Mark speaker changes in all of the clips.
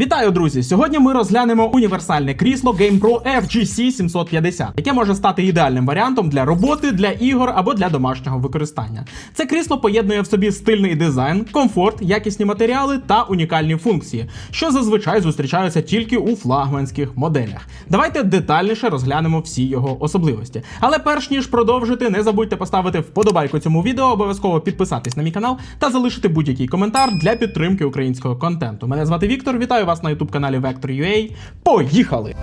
Speaker 1: Вітаю, друзі! Сьогодні ми розглянемо універсальне крісло GamePro FGC 750, яке може стати ідеальним варіантом для роботи, для ігор або для домашнього використання. Це крісло поєднує в собі стильний дизайн, комфорт, якісні матеріали та унікальні функції, що зазвичай зустрічаються тільки у флагманських моделях. Давайте детальніше розглянемо всі його особливості. Але перш ніж продовжити, не забудьте поставити вподобайку цьому відео, обов'язково підписатись на мій канал та залишити будь-який коментар для підтримки українського контенту. Мене звати Віктор. Вітаю вас на youtube каналі Vector.ua. Поїхали!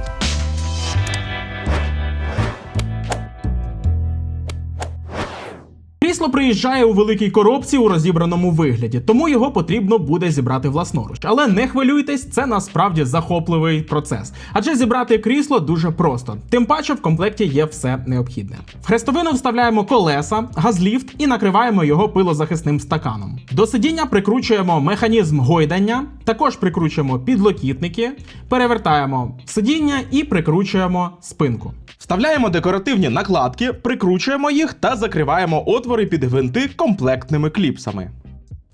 Speaker 1: Крісло приїжджає у великій коробці у розібраному вигляді, тому його потрібно буде зібрати власноруч. Але не хвилюйтесь, це насправді захопливий процес. Адже зібрати крісло дуже просто. Тим паче в комплекті є все необхідне. В хрестовину вставляємо колеса, газліфт і накриваємо його пилозахисним стаканом. До сидіння прикручуємо механізм гойдання, також прикручуємо підлокітники, перевертаємо сидіння і прикручуємо спинку. Вставляємо декоративні накладки, прикручуємо їх та закриваємо отвори під гвинти комплектними кліпсами.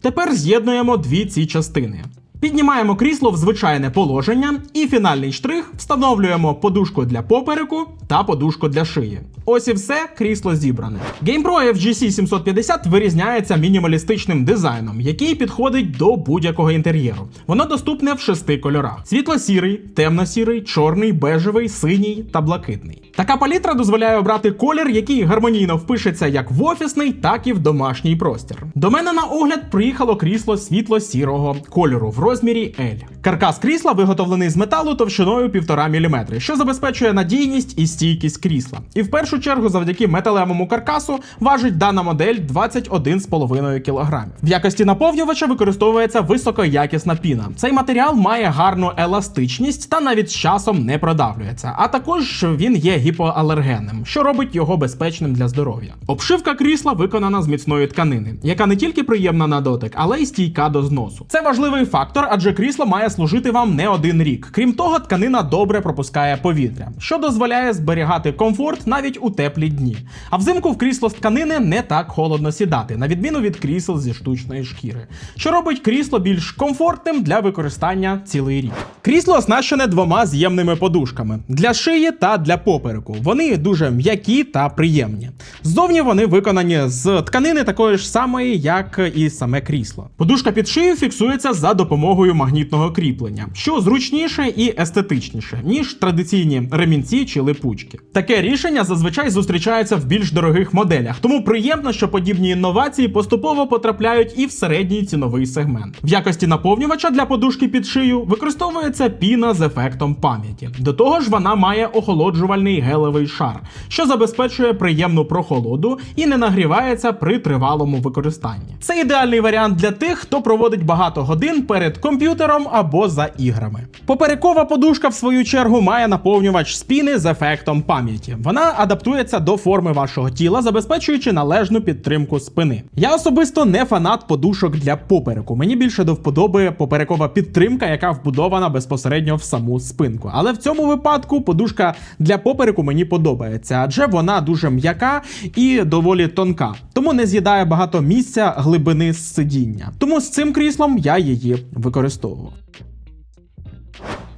Speaker 1: Тепер з'єднуємо дві ці частини. Піднімаємо крісло в звичайне положення і фінальний штрих встановлюємо подушку для попереку та подушку для шиї. Ось і все, крісло зібране. GamePro FGC 750 вирізняється мінімалістичним дизайном, який підходить до будь-якого інтер'єру. Воно доступне в шести кольорах: світло-сірий, темно-сірий, чорний, бежевий, синій та блакитний. Така палітра дозволяє обрати колір, який гармонійно впишеться як в офісний, так і в домашній простір. До мене на огляд приїхало крісло світло-сірого кольору в розмірі L. Каркас крісла виготовлений з металу товщиною 1,5 мм, що забезпечує надійність і стійкість крісла. І в першу чергу, завдяки металевому каркасу, важить дана модель 21,5 кг. В якості наповнювача використовується високоякісна піна. Цей матеріал має гарну еластичність та навіть з часом не продавлюється. А також він є гіпоалергенним, що робить його безпечним для здоров'я. Обшивка крісла виконана з міцної тканини, яка не тільки приємна на дотик, але й стійка до зносу. Це важливий фактор, адже крісло має служити вам не один рік. Крім того, тканина добре пропускає повітря, що дозволяє зберігати комфорт навіть у теплі дні. А взимку в крісло з тканини не так холодно сідати, на відміну від крісел зі штучної шкіри, що робить крісло більш комфортним для використання цілий рік. Крісло оснащене двома з'ємними подушками для шиї та для попереку. Вони дуже м'які та приємні. Ззовні вони виконані з тканини такої ж самої, як і саме крісло. Подушка під шию фіксується за допомогою магнітного кріплення, що зручніше і естетичніше, ніж традиційні ремінці чи липучки. Таке рішення зазвичай зустрічається в більш дорогих моделях, тому приємно, що подібні інновації поступово потрапляють і в середній ціновий сегмент. В якості наповнювача для подушки під шию використовується піна з ефектом пам'яті. До того ж, вона має охолоджувальний гелевий шар, що забезпечує приємну прохолоду і не нагрівається при тривалому використанні. Це ідеальний варіант для тих, хто проводить багато годин перед комп'ютером або за іграми. Поперекова подушка, в свою чергу, має наповнювач спіни з ефектом пам'яті. Вона адаптується до форми вашого тіла, забезпечуючи належну підтримку спини. Я особисто не фанат подушок для попереку. Мені більше до вподоби поперекова підтримка, яка вбудована безпосередньо в саму спинку. Але в цьому випадку подушка для попереку мені подобається, адже вона дуже м'яка і доволі тонка, тому не з'їдає багато місця глибини сидіння. Тому з цим кріслом я її використовував.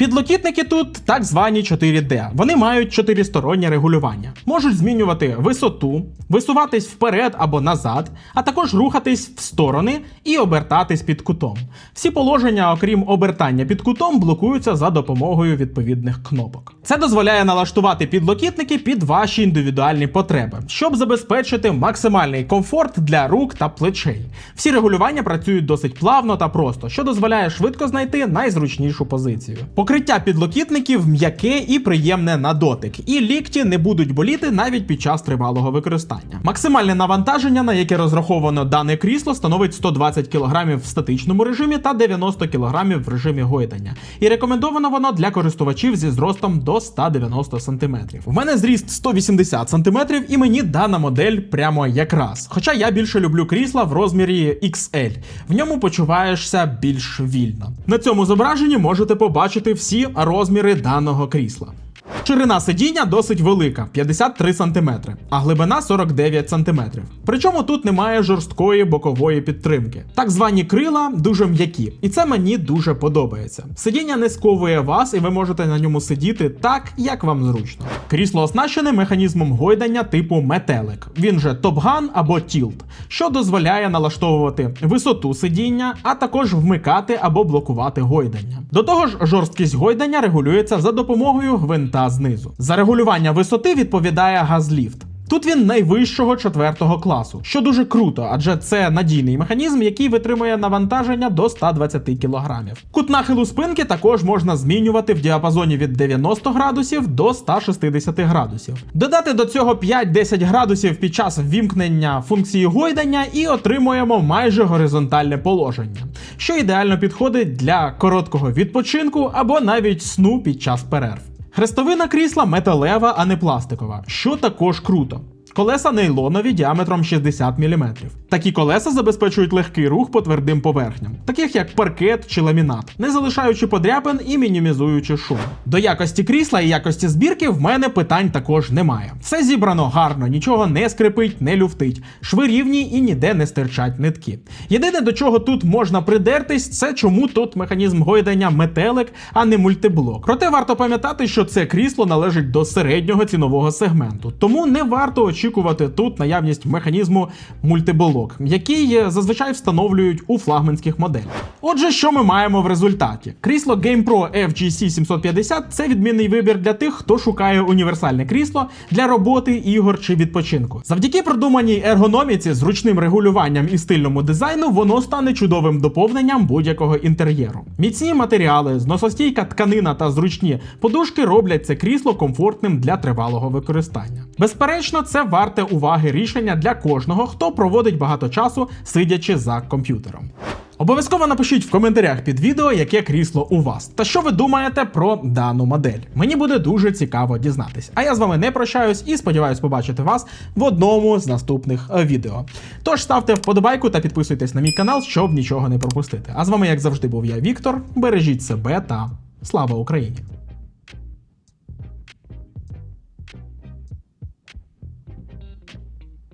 Speaker 1: Підлокітники тут так звані 4D. Вони мають чотиристороннє регулювання, можуть змінювати висоту, висуватись вперед або назад, а також рухатись в сторони і обертатись під кутом. Всі положення, окрім обертання під кутом, блокуються за допомогою відповідних кнопок. Це дозволяє налаштувати підлокітники під ваші індивідуальні потреби, щоб забезпечити максимальний комфорт для рук та плечей. Всі регулювання працюють досить плавно та просто, що дозволяє швидко знайти найзручнішу позицію. Покриття підлокітників м'яке і приємне на дотик, і лікті не будуть боліти навіть під час тривалого використання. Максимальне навантаження, на яке розраховано дане крісло, становить 120 кг в статичному режимі та 90 кг в режимі гойдання. І рекомендовано воно для користувачів зі зростом до 190 см. У мене зріст 180 см, і мені дана модель прямо якраз. Хоча я більше люблю крісла в розмірі XL. В ньому почуваєшся більш вільно. На цьому зображенні можете побачити всі розміри даного крісла. Ширина сидіння досить велика 53 см, а глибина 49 см. Причому тут немає жорсткої бокової підтримки. Так звані крила дуже м'які, і це мені дуже подобається. Сидіння не сковує вас, і ви можете на ньому сидіти так, як вам зручно. Крісло оснащене механізмом гойдання типу метелик. Він же топган або тілт, що дозволяє налаштовувати висоту сидіння, а також вмикати або блокувати гойдання. До того ж, жорсткість гойдання регулюється за допомогою гвинта знизу. За регулювання висоти відповідає газліфт. Тут він найвищого четвертого класу, що дуже круто, адже це надійний механізм, який витримує навантаження до 120 кг. Кут нахилу спинки також можна змінювати в діапазоні від 90 градусів до 160 градусів. Додати до цього 5-10 градусів під час ввімкнення функції гойдання і отримуємо майже горизонтальне положення, що ідеально підходить для короткого відпочинку або навіть сну під час перерв. Хрестовина крісла металева, а не пластикова, що також круто. Колеса нейлонові діаметром 60 мм. Такі колеса забезпечують легкий рух по твердим поверхням, таких як паркет чи ламінат, не залишаючи подряпин і мінімізуючи шум. До якості крісла і якості збірки в мене питань також немає. Все зібрано гарно, нічого не скрипить, не люфтить, шви рівні і ніде не стирчать нитки. Єдине до чого тут можна придертись, це чому тут механізм гойдання метелик, а не мультиблок. Проте варто пам'ятати, що це крісло належить до середнього цінового сегменту, тому не варто очікувати тут наявність механізму мультиблок, який е, зазвичай встановлюють у флагманських моделях. Отже, що ми маємо в результаті? Крісло GamePro FGC 750 це відмінний вибір для тих, хто шукає універсальне крісло для роботи, ігор чи відпочинку. Завдяки продуманій ергономіці, зручним регулюванням і стильному дизайну, воно стане чудовим доповненням будь-якого інтер'єру. Міцні матеріали, зносостійка тканина та зручні подушки роблять це крісло комфортним для тривалого використання. Безперечно, це варте уваги рішення для кожного, хто проводить багато часу сидячи за комп'ютером. Обов'язково напишіть в коментарях під відео, яке крісло у вас, та що ви думаєте про дану модель. Мені буде дуже цікаво дізнатись. А я з вами не прощаюсь і сподіваюсь побачити вас в одному з наступних е, відео. Тож ставте вподобайку та підписуйтесь на мій канал, щоб нічого не пропустити. А з вами, як завжди, був я, Віктор. Бережіть себе та слава Україні!